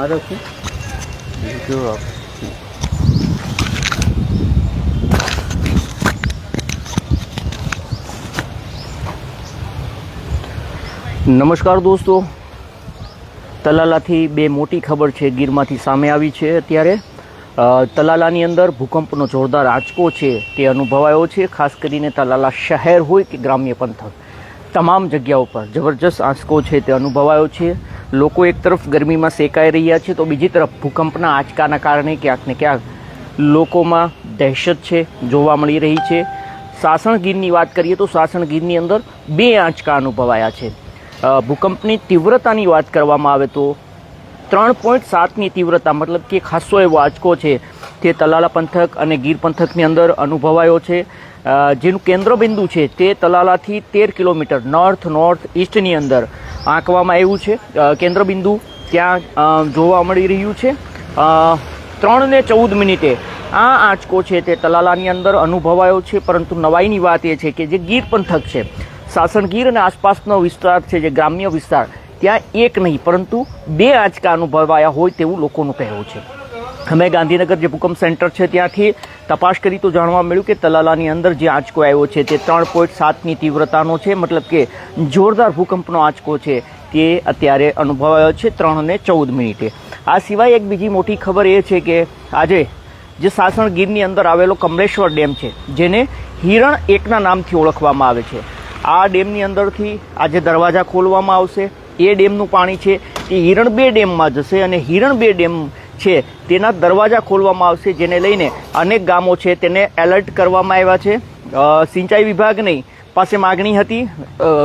રાખું. જો નમસ્કાર દોસ્તો. તલાલાથી બે મોટી ખબર છે, ગીરમાંથી સામે આવી છે અત્યારે. તલાલાની અંદર ભૂકંપનો જોરદાર આંચકો છે, તે અનુભવાયો છે, ખાસ કરીને તલાલા શહેર હોય કે ગ્રામ્ય પંથક. તમામ જગ્યાઓ પર જબરજસ્ત આંચકો છે, તે અનુભવાયો છે. લોકો એક તરફ ગરમીમાં શેકાઈ રહ્યા છે તો બીજી તરફ ભૂકંપના આંચકાના કારણે ક્યાંક ને ક્યાંક લોકોમાં દહેશત છે, જોવા મળી રહી છે. સાસણગીરની વાત કરીએ તો સાસણગીરની અંદર બે આંચકા અનુભવાયા છે. ભૂકંપની તીવ્રતાની વાત કરવામાં આવે તો ત્રણ પોઈન્ટ સાતની તીવ્રતા, મતલબ કે ખાસો એવો આંચકો છે. તે તલાલા પંથક અને ગીર પંથકની અંદર અનુભવાયો છે. જેનું કેન્દ્રબિંદુ છે તે તલાલાથી તેર કિલોમીટર નોર્થ નોર્થ ઈસ્ટની અંદર આંકવામાં આવ્યું છે. કેન્દ્રબિંદુ ત્યાં જોવા મળી રહ્યું છે. ત્રણ ને ચૌદ મિનિટે આ આંચકો છે તે તલાલાની અંદર અનુભવાયો છે, પરંતુ નવાઈની વાત એ છે કે જે ગીર પંથક છે સાસણગીર અને આસપાસનો વિસ્તાર છે, જે ગ્રામ્ય વિસ્તાર, ત્યાં એક નહીં, પરંતુ બે આંચકા અનુભવાયા હોય તેવું લોકોનું કહેવું છે. અમે ગાંધીનગર જે ભૂકંપ સેન્ટર છે ત્યાંથી તપાસ કરી તો જાણવા મળ્યું કે તલાલાની અંદર જે આંચકો આવ્યો છે તે ત્રણ પોઈન્ટ સાતની તીવ્રતાનો છે, મતલબ કે જોરદાર ભૂકંપનો આંચકો છે તે અત્યારે અનુભવાયો છે ત્રણ અને ચૌદ મિનિટે. આ સિવાય એક બીજી મોટી ખબર એ છે કે આજે જે સાસણ ગીરની અંદર આવેલો કમલેશ્વર ડેમ છે, જેને હિરણ એકના નામથી ઓળખવામાં આવે છે. આ ડેમની અંદરથી આજે દરવાજા ખોલવામાં આવશે. એ ડેમનું પાણી છે એ હિરણ બે ડેમમાં જશે અને હિરણ બે ડેમ છે તેના દરવાજા ખોલવામાં આવશે, જેને લઈને અનેક ગામો છે તેને એલર્ટ કરવામાં આવ્યા છે. સિંચાઈ વિભાગની પાસે માગણી હતી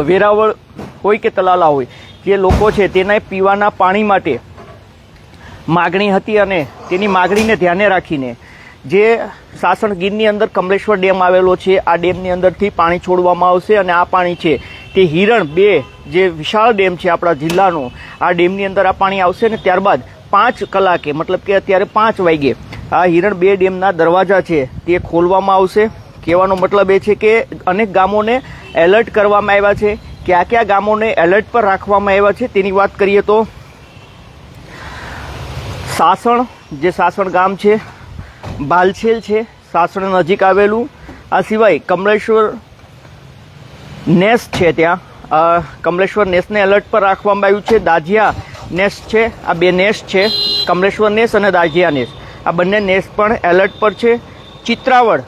વેરાવળ હોય કે તલાલા હોય, જે લોકો છે તેને પીવાના પાણી માટે માગણી હતી અને તેની માગણીને ધ્યાને રાખીને જે સાસણ ગીરની અંદર કમલેશ્વર ડેમ આવેલો છે, આ ડેમની અંદરથી પાણી છોડવામાં આવશે અને આ પાણી છે તે હિરણ બે જે વિશાળ ડેમ છે આપણા જિલ્લાનો, આ ડેમની અંદર આ પાણી આવશે ને ત્યારબાદ પાંચ કલાકે, મતલબ કે અત્યારે પાંચ વાગે આ હિરણ બે ડેમના દરવાજા છે, તે ખોલવામાં આવશે. કહેવાનો મતલબ એ છે કે અનેક ગામોને એલર્ટ કરવામાં આવ્યા છે. કયા કયા ગામોને એલર્ટ પર રાખવામાં આવ્યા છે તેની વાત કરીએ તો સાસણ, જે સાસણ ગામ છે બાલછેલ છે, સાસણ નજીક આવેલું. આ સિવાય કમલેશ્વર નેસ છે ત્યાં. કમલેશ્વર નેસને એલર્ટ પર રાખવામાં આવ્યું છે. દાજિયા નેસ છે, આ બે નેસ છે, કમલેશ્વર નેસ અને દાજિયા નેસ આ બંને નેસ પણ એલર્ટ પર છે. ચિત્રાવડ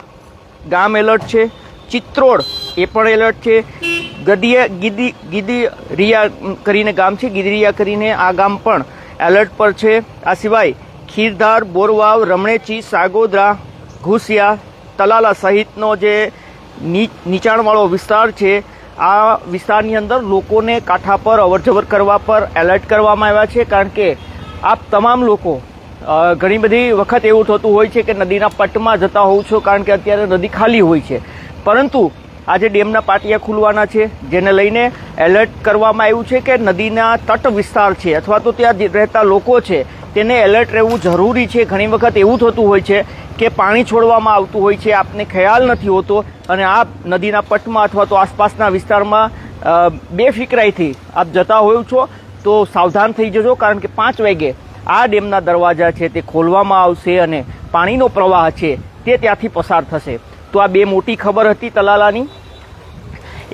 ગામ એલર્ટ છે. ચિત્રોડ એ પણ એલર્ટ છે. ગદિયા ગીદી ગીદી રિયા કરીને ગામ છે, ગીદરિયા કરીને આ ગામ પણ એલર્ટ પર છે. આ સિવાય ખીરધાર, બોરવાવ, રમણેચી, સાગોદરા, ઘુસિયા, તલાલા સહિતનો જે નીચાણવાળો વિસ્તાર છે આ વિસ્તારની અંદર લોકોને કાંઠા પર અવરજવર કરવા પર એલર્ટ કરવામાં આવ્યા છે, કારણ કે આ તમામ લોકો ઘણી બધી વખત એવું થતું હોય છે કે નદીના પટમાં જતા હોઉં છો, કારણ કે અત્યારે નદી ખાલી હોય છે. પરંતુ આજે ડેમના પાટિયા ખુલવાના છે, જેને લઈને એલર્ટ કરવામાં આવ્યું છે કે નદીના તટ વિસ્તાર છે, અથવા તો ત્યાં રહેતા લોકો છે તેને એલર્ટ રહેવું જરૂરી છે. ઘણી વખત એવું થતું હોય છે કે પાણી છોડવામાં આવતું હોય છે. આપને ખ્યાલ નથી હોતો અને આપ નદીના પટમાં અથવા તો આસપાસના વિસ્તારમાં બેફિકરાઈથી આપ જતા હોય છો, તો સાવધાન થઈ જજો કારણ કે પાંચ વાગે આ ડેમના દરવાજા છે તે ખોલવામાં આવશે અને પાણીનો પ્રવાહ છે તે ત્યાંથી પસાર થશે. તો આ બે મોટી ખબર હતી તલાલાની.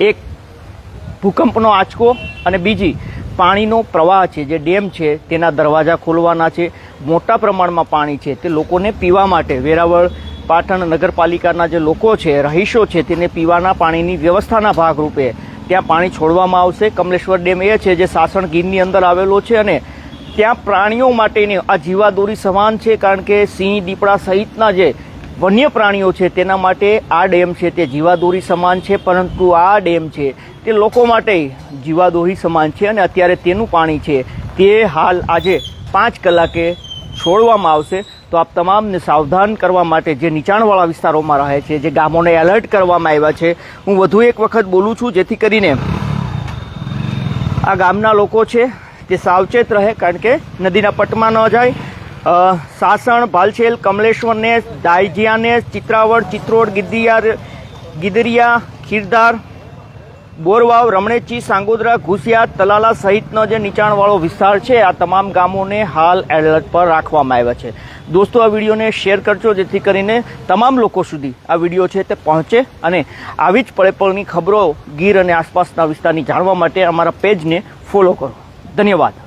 એક ભૂકંપનો આંચકો અને બીજી પાણીનો પ્રવાહ છે, જે ડેમ છે, તેના દરવાજા ખોલવાના છે, મોટા પ્રમાણમાં પાણી છે, તે લોકોને પીવા માટે. વેરાવળ, પાટણ નગરપાલિકાના જે લોકો છે, રહીશો છે, તેને પીવાના પાણીની વ્યવસ્થાના ભાગરૂપે ત્યાં પાણી છોડવામાં આવશે. કમલેશ્વર ડેમ એ છે, જે સાસણ ગીરની અંદર આવેલો છે અને ત્યાં પ્રાણીઓ માટેની આ જીવાદોરી સમાન છે, કારણ કે સિંહ, દીપડા સહિતના જે વન્ય પ્રાણીઓ છે તેના માટે આ ડેમ છે તે જીવાદોરી સમાન છે, પરંતુ આ ડેમ છે તે લોકો માટે જીવાદોરી સમાન છે અને અત્યારે તેનું પાણી છે. તે હાલ આજે પાંચ કલાકે છોડવામાં આવશે. તો આપ તમામને સાવધાન કરવા માટે જે નીચાણવાળા વિસ્તારોમાં રહે છે, જે ગામોને એલર્ટ કરવામાં આવ્યા છે, હું વધુ એક વખત બોલું છું, જેથી કરીને આ ગામના લોકો છે તે સાવચેત રહે, કારણ કે નદીના પટમાં ન જાય સાસણ ભાલછેલ કમલેશ્વરને, દાયજિયાને દાયજીયા ચિત્રાવડ ચિત્રોડ ગિદ્દિયા ગિદરિયા, ખીરધાર, બોરવાવ, રમણેચી, સાંગોદરા, ઘુસિયા, તલાલા સહિતનો જે નીચાણવાળો વિસ્તાર છે, આ તમામ ગામોને હાલ એલર્ટ પર રાખવામાં આવ્યા છે. દોસ્તો, આ વિડીયોને શેર કરજો, જેથી કરીને તમામ લોકો સુધી આ વીડિયો છે તે પહોંચે અને આવી જ પળેપળની ખબરો ગીર અને આસપાસના વિસ્તારની જાણવા માટે અમારા પેજને ફોલો કરો. ધન્યવાદ.